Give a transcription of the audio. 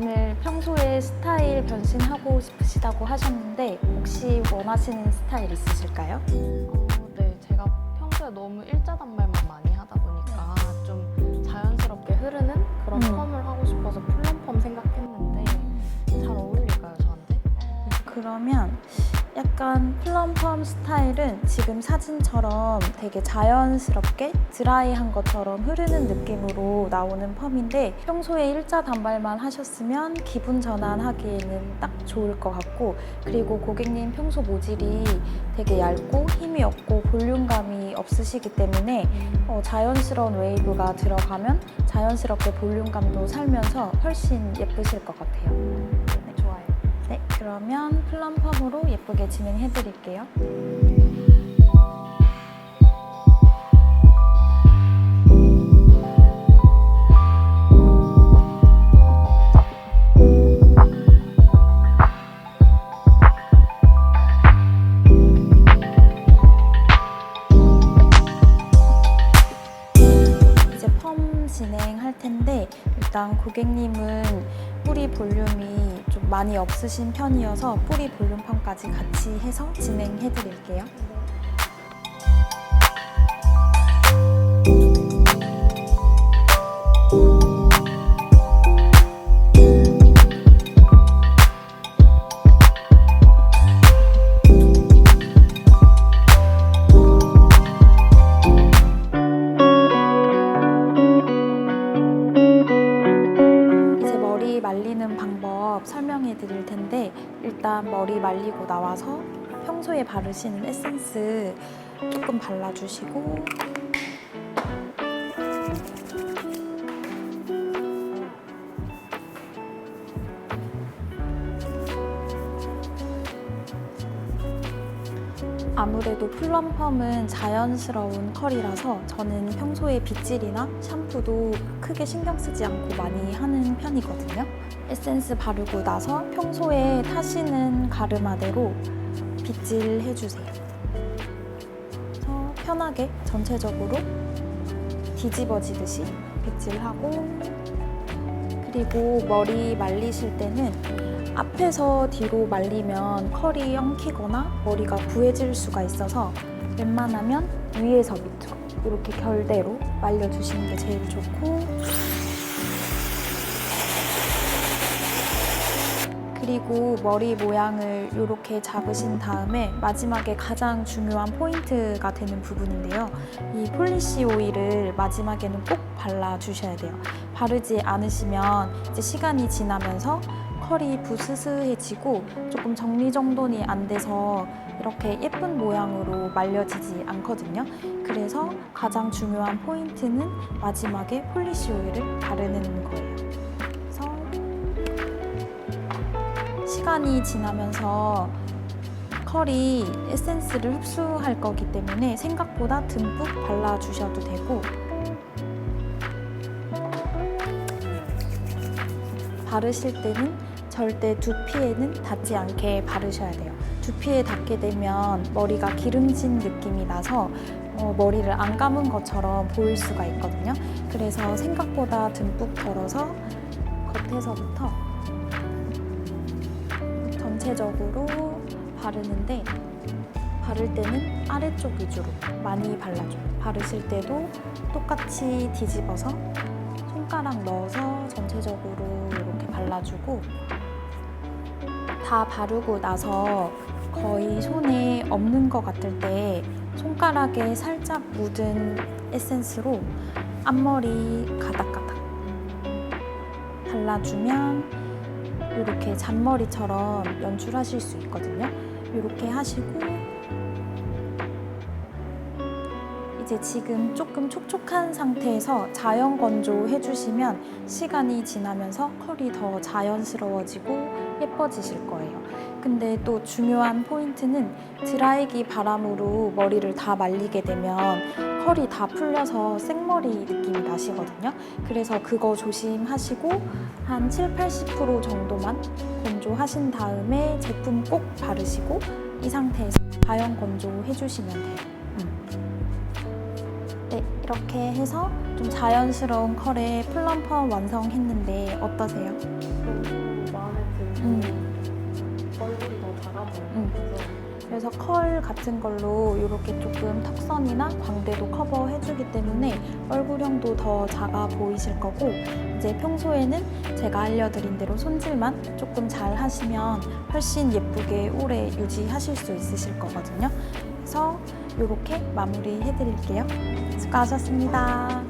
오늘 평소에 스타일 변신하고 싶으시다고 하셨는데 혹시 원하시는 스타일 있으실까요? 어, 네, 제가 평소에 너무 일자단발만 약간 플럼펌 스타일은 지금 사진처럼 되게 자연스럽게 드라이한 것처럼 흐르는 느낌으로 나오는 펌인데 평소에 일자 단발만 하셨으면 기분 전환하기에는 딱 좋을 것 같고 그리고 고객님 평소 모질이 되게 얇고 힘이 없고 볼륨감이 없으시기 때문에 어, 자연스러운 웨이브가 들어가면 자연스럽게 볼륨감도 살면서 훨씬 예쁘실 것 같아요. 네, 그러면 플럼 펌으로 예쁘게 진행해 드릴게요. 진행할 텐데 일단 고객님은 뿌리 볼륨이 좀 많이 없으신 편이어서 뿌리 볼륨 펌까지 같이 해서 진행해 드릴게요. 일단 머리 말리고 나와서 평소에 바르시는 에센스 조금 발라주시고 아무래도 플럼펌은 자연스러운 컬이라서 저는 평소에 빗질이나 샴푸도 크게 신경 쓰지 않고 많이 하는 편이거든요. 에센스 바르고 나서 평소에 타시는 가르마대로 빗질 해주세요. 그래서 편하게 전체적으로 뒤집어지듯이 빗질하고 그리고 머리 말리실 때는 앞에서 뒤로 말리면 컬이 엉키거나 머리가 부해질 수가 있어서 웬만하면 위에서 밑으로 이렇게 결대로 말려주시는 게 제일 좋고 그리고 머리 모양을 이렇게 잡으신 다음에 마지막에 가장 중요한 포인트가 되는 부분인데요. 이 폴리시 오일을 마지막에는 꼭 발라주셔야 돼요. 바르지 않으시면 이제 시간이 지나면서 컬이 부스스해지고 조금 정리정돈이 안 돼서 이렇게 예쁜 모양으로 말려지지 않거든요. 그래서 가장 중요한 포인트는 마지막에 폴리시 오일을 바르는 거예요. 시간이 지나면서 컬이 에센스를 흡수할 거기 때문에 생각보다 듬뿍 발라주셔도 되고 바르실 때는 절대 두피에는 닿지 않게 바르셔야 돼요. 두피에 닿게 되면 머리가 기름진 느낌이 나서 어, 머리를 안 감은 것처럼 보일 수가 있거든요. 그래서 생각보다 듬뿍 덜어서 겉에서부터 전체적으로 바르는데 바를 때는 아래쪽 위주로 많이 발라줘요. 바르실 때도 똑같이 뒤집어서 손가락 넣어서 전체적으로 이렇게 발라주고 다 바르고 나서 거의 손에 없는 것 같을 때 손가락에 살짝 묻은 에센스로 앞머리 가닥가닥 발라주면 이렇게 잔머리처럼 연출하실 수 있거든요. 이렇게 하시고 이제 지금 조금 촉촉한 상태에서 자연 건조 해주시면 시간이 지나면서 컬이 더 자연스러워지고 예뻐지실 거예요. 근데 또 중요한 포인트는 드라이기 바람으로 머리를 다 말리게 되면 컬이 다 풀려서 생머리 느낌이 나시거든요. 그래서 그거 조심하시고 한 7, 80% 정도만 건조하신 다음에 제품 꼭 바르시고 이 상태에서 자연 건조 해 주시면 돼요. 음. 네, 이렇게 해서 좀 자연스러운 컬의 플럼펌 완성했는데 어떠세요? 너무 마음에 들고 음. 얼굴이 더 작아 보여서 음. 그래서 컬 같은 걸로 이렇게 조금 턱선이나 광대도 커버해주기 때문에 얼굴형도 더 작아 보이실 거고 이제 평소에는 제가 알려드린 대로 손질만 조금 잘 하시면 훨씬 예쁘게 오래 유지하실 수 있으실 거거든요. 그래서 이렇게 마무리 해드릴게요. 수고하셨습니다.